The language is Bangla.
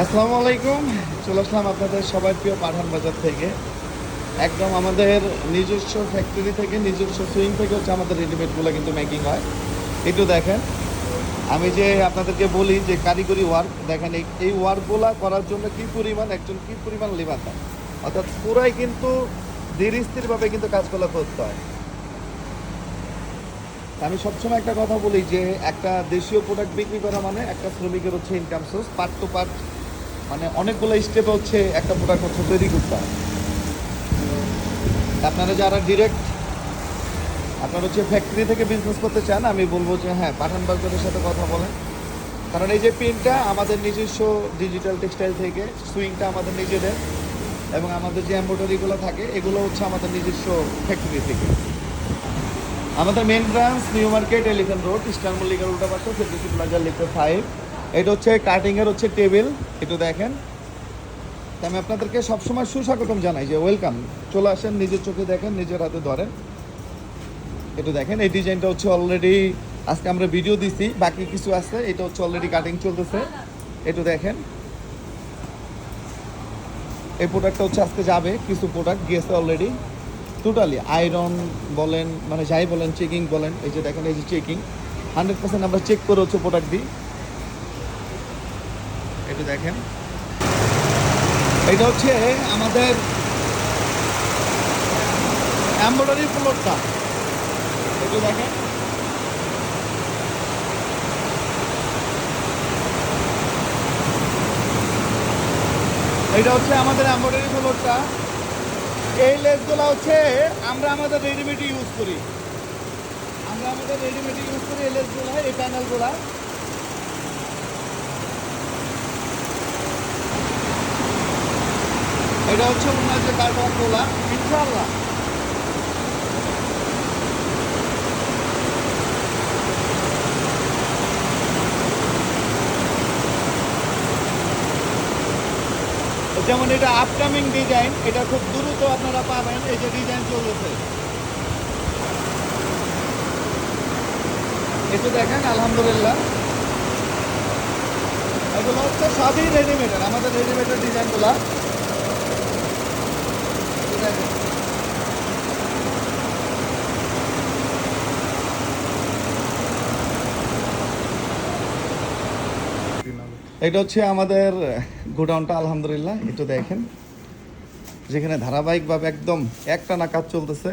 আসসালামু আলাইকুম চলে আসলাম আপনাদের সবার প্রিয় পাঠান বাজার থেকে। একদম আমাদের নিজস্ব ফ্যাক্টরি থেকে, নিজস্ব সুইং থেকে হচ্ছে আমাদের রেডিমেডগুলো কিন্তু মেকিং হয়। একটু দেখেন। আমি যে আপনাদেরকে বলি যে কারিগরি ওয়ার্ক দেখেন এই ওয়ার্কগুলো করার জন্য কি পরিমাণ, একজন কি পরিমাণ লেবার দেয় অর্থাৎ পুরাই কিন্তু ধীর স্থিরভাবে কিন্তু কাজগুলো করতে হয়। আমি সবসময় একটা কথা বলি যে একটা দেশীয় প্রোডাক্ট বিক্রি করা মানে একটা শ্রমিকের হচ্ছে income source part to part মানে অনেকগুলো স্টেপে হচ্ছে একটা প্রোডাক্ট হচ্ছে তৈরি করতে হয়। আপনারা যারা ডিরেক্ট আপনারা হচ্ছে ফ্যাক্টরি থেকে বিজনেস করতে চান, আমি বলব যে হ্যাঁ পাঠান বাজারের সাথে কথা বলেন। কারণ এই যে প্রিন্টটা আমাদের নিজস্ব ডিজিটাল টেক্সটাইল থেকে, সুইংটা আমাদের নিজেদের, এবং আমাদের যে এম্ব্রয়ডারিগুলো থাকে, এগুলো হচ্ছে আমাদের নিজস্ব ফ্যাক্টরি থেকে। আমাদের main branch New Market Elephant Road Eastern মল্লিকার উল্টা পাশে ফেব্রিসি প্লাজা লিখতে ফাইভ এটা হচ্ছে কাটিংয়ের হচ্ছে টেবিল একটু দেখেন। আমি আপনাদেরকে সবসময় সুস্বাগতম জানাই যে ওয়েলকাম চলে আসেন, নিজের চোখে দেখেন, নিজের হাতে ধরেন। একটু দেখেন, এই ডিজাইনটা হচ্ছে অলরেডি আজকে আমরা ভিডিও দিছি, বাকি কিছু আছে, এটা হচ্ছে অলরেডি কাটিং চলতেছে। একটু দেখেন। এই প্রোডাক্টটা হচ্ছে আজকে যাবে, কিছু প্রোডাক্ট গিয়েছে অলরেডি টোটালি আয়রন বলেন মানে যাই বলেন চেকিং বলেন, এই যে দেখেন, এই যে চেকিং হান্ড্রেড পার্সেন্ট আমরা চেক করে হচ্ছে প্রোডাক্ট দিই। একটু দেখেন। এটা হচ্ছে আমাদের এম্ব্রয়ডারি ফ্লোরটা। একটু দেখেন। এটা হচ্ছে আমাদের এম্ব্রয়ডারি ফ্লোরটা। এই লেসগুলো হচ্ছে আমরা আমাদের রেডিমেড ইউজ করি। আমরা আমাদের রেডিমেড ইউজ করি এই লেসগুলো, এই প্যানেলগুলো এটা হচ্ছে ওনার যে কার্বনগুলা ইনশাল্লাহ যেমন এটা আপকামিং ডিজাইন এটা খুব দ্রুত আপনারা পাবেন এই যে ডিজাইন চলেছে একটু দেখেন আলহামদুলিল্লাহ। এগুলো হচ্ছে সবই রেডিমেডের আমাদের রেডিমেডের ডিজাইনগুলো। এটা হচ্ছে আমাদের গোডাউনটা আলহামদুলিল্লাহ। একটু দেখেন। যেখানে ধারাবাহিকভাবে একদম একটা না কাজ চলতেছে।